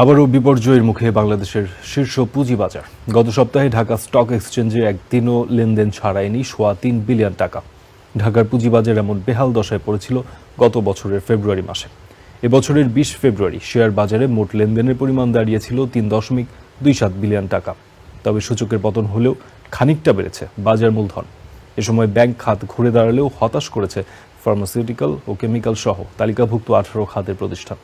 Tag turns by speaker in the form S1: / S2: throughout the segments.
S1: আবারও বিপর্যয়ের মুখে বাংলাদেশের শীর্ষ পুঁজিবাজার। গত সপ্তাহে ঢাকা স্টক এক্সচেঞ্জে একদিনও লেনদেন ছাড়ায়নি, সোয়া তিন বিলিয়ন টাকা। ঢাকার পুঁজিবাজার এমন বেহাল দশায় পড়েছিল গত বছরের ফেব্রুয়ারি মাসে। এবছরের বিশ ফেব্রুয়ারি শেয়ার বাজারে মোট লেনদেনের পরিমাণ দাঁড়িয়েছিল তিন দশমিক দুই সাত বিলিয়ন টাকা। তবে সূচকের পতন হলেও খানিকটা বেড়েছে বাজার মূলধন। এ সময় ব্যাংক খাত ঘুরে দাঁড়ালেও হতাশ করেছে ফার্মাসিউটিক্যাল ও কেমিক্যাল সহ তালিকাভুক্ত আঠারো খাতের প্রতিষ্ঠান।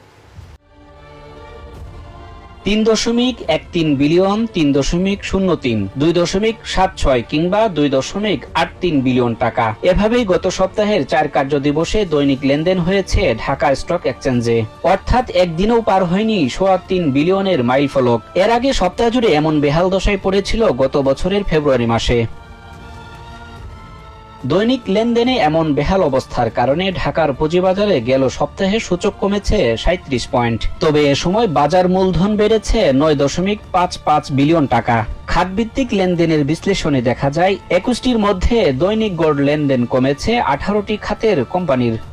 S2: তিন দশমিক এক তিন বিলিয়ন, তিন দশমিক শূন্য তিন, দুই দশমিক সাত ছয় কিংবা দুই দশমিক আট তিন বিলিয়ন টাকা। এভাবেই গত সপ্তাহের চার কার্য দিবসে দৈনিক লেনদেন হয়েছে ঢাকা স্টক এক্সচেঞ্জে। অর্থাৎ একদিনও পার হয়নি সোয়া তিন বিলিয়নের মাইল ফলক এর আগে সপ্তাহ জুড়ে এমন বেহাল দশায় পড়েছিল গত বছরের ফেব্রুয়ারি মাসে। দৈনিক লেনদেনে এমন বেহাল অবস্থার কারণে ঢাকার পুঁজিবাজারে গেল সপ্তাহে সূচক কমেছে সাঁত্রিশ পয়েন্ট। তবে এ সময় বাজার মূলধন বেড়েছে নয় দশমিক পাঁচ পাঁচ বিলিয়ন টাকা। খাতভিত্তিক লেনদেনের বিশ্লেষণে দেখা যায়, একুশটির মধ্যে দৈনিক গড় লেনদেন কমেছে আঠারোটি খাতের কোম্পানির।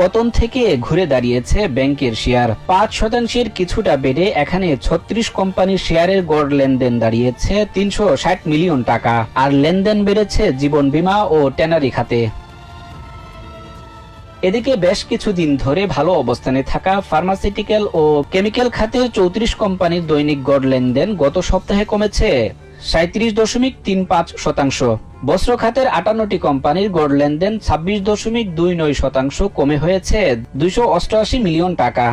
S2: পতন থেকে ঘুরে দাঁড়িয়েছে ব্যাংকের শেয়ার। পাঁচ শতাংশের কিছুটা বেড়ে এখানে ছত্রিশ কোম্পানির শেয়ারের গড় লেনদেন দাঁড়িয়েছে তিনশো ষাট মিলিয়ন টাকা। আর লেনদেন বেড়েছে জীবন বীমা ও ট্যানারি খাতে। এদিকে বেশ কিছুদিন ধরে ভালো অবস্থানে থাকা ফার্মাসিউটিক্যাল ও কেমিক্যাল খাতের চৌত্রিশ কোম্পানির দৈনিক গড় লেনদেন গত সপ্তাহে কমেছে সাঁত্রিশ দশমিক তিন পাঁচ শতাংশ। বস্ত্র খাতের আটান্নটি কোম্পানির গড় লেনদেন ছাব্বিশ দশমিক দুই নয় শতাংশ কমে হয়েছে দুইশো অষ্টআশি মিলিয়ন টাকা।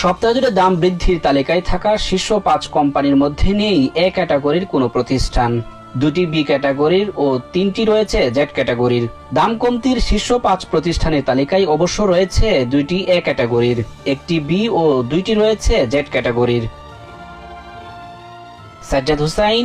S2: সপ্তাহ জুড়ে দাম বৃদ্ধির তালিকায় থাকা শীর্ষ পাঁচ কোম্পানির মধ্যে নেই এ ক্যাটাগরির কোনো প্রতিষ্ঠান। দুটি বি ক্যাটাগরির ও তিনটি রয়েছে জেড ক্যাটাগরির। দাম কমতির শীর্ষ পাঁচ প্রতিষ্ঠানের তালিকায় অবশ্য রয়েছে দুইটি এ ক্যাটাগরির। একটি বি ও দুইটি রয়েছে জেড ক্যাটাগরির। Sajjad Hossain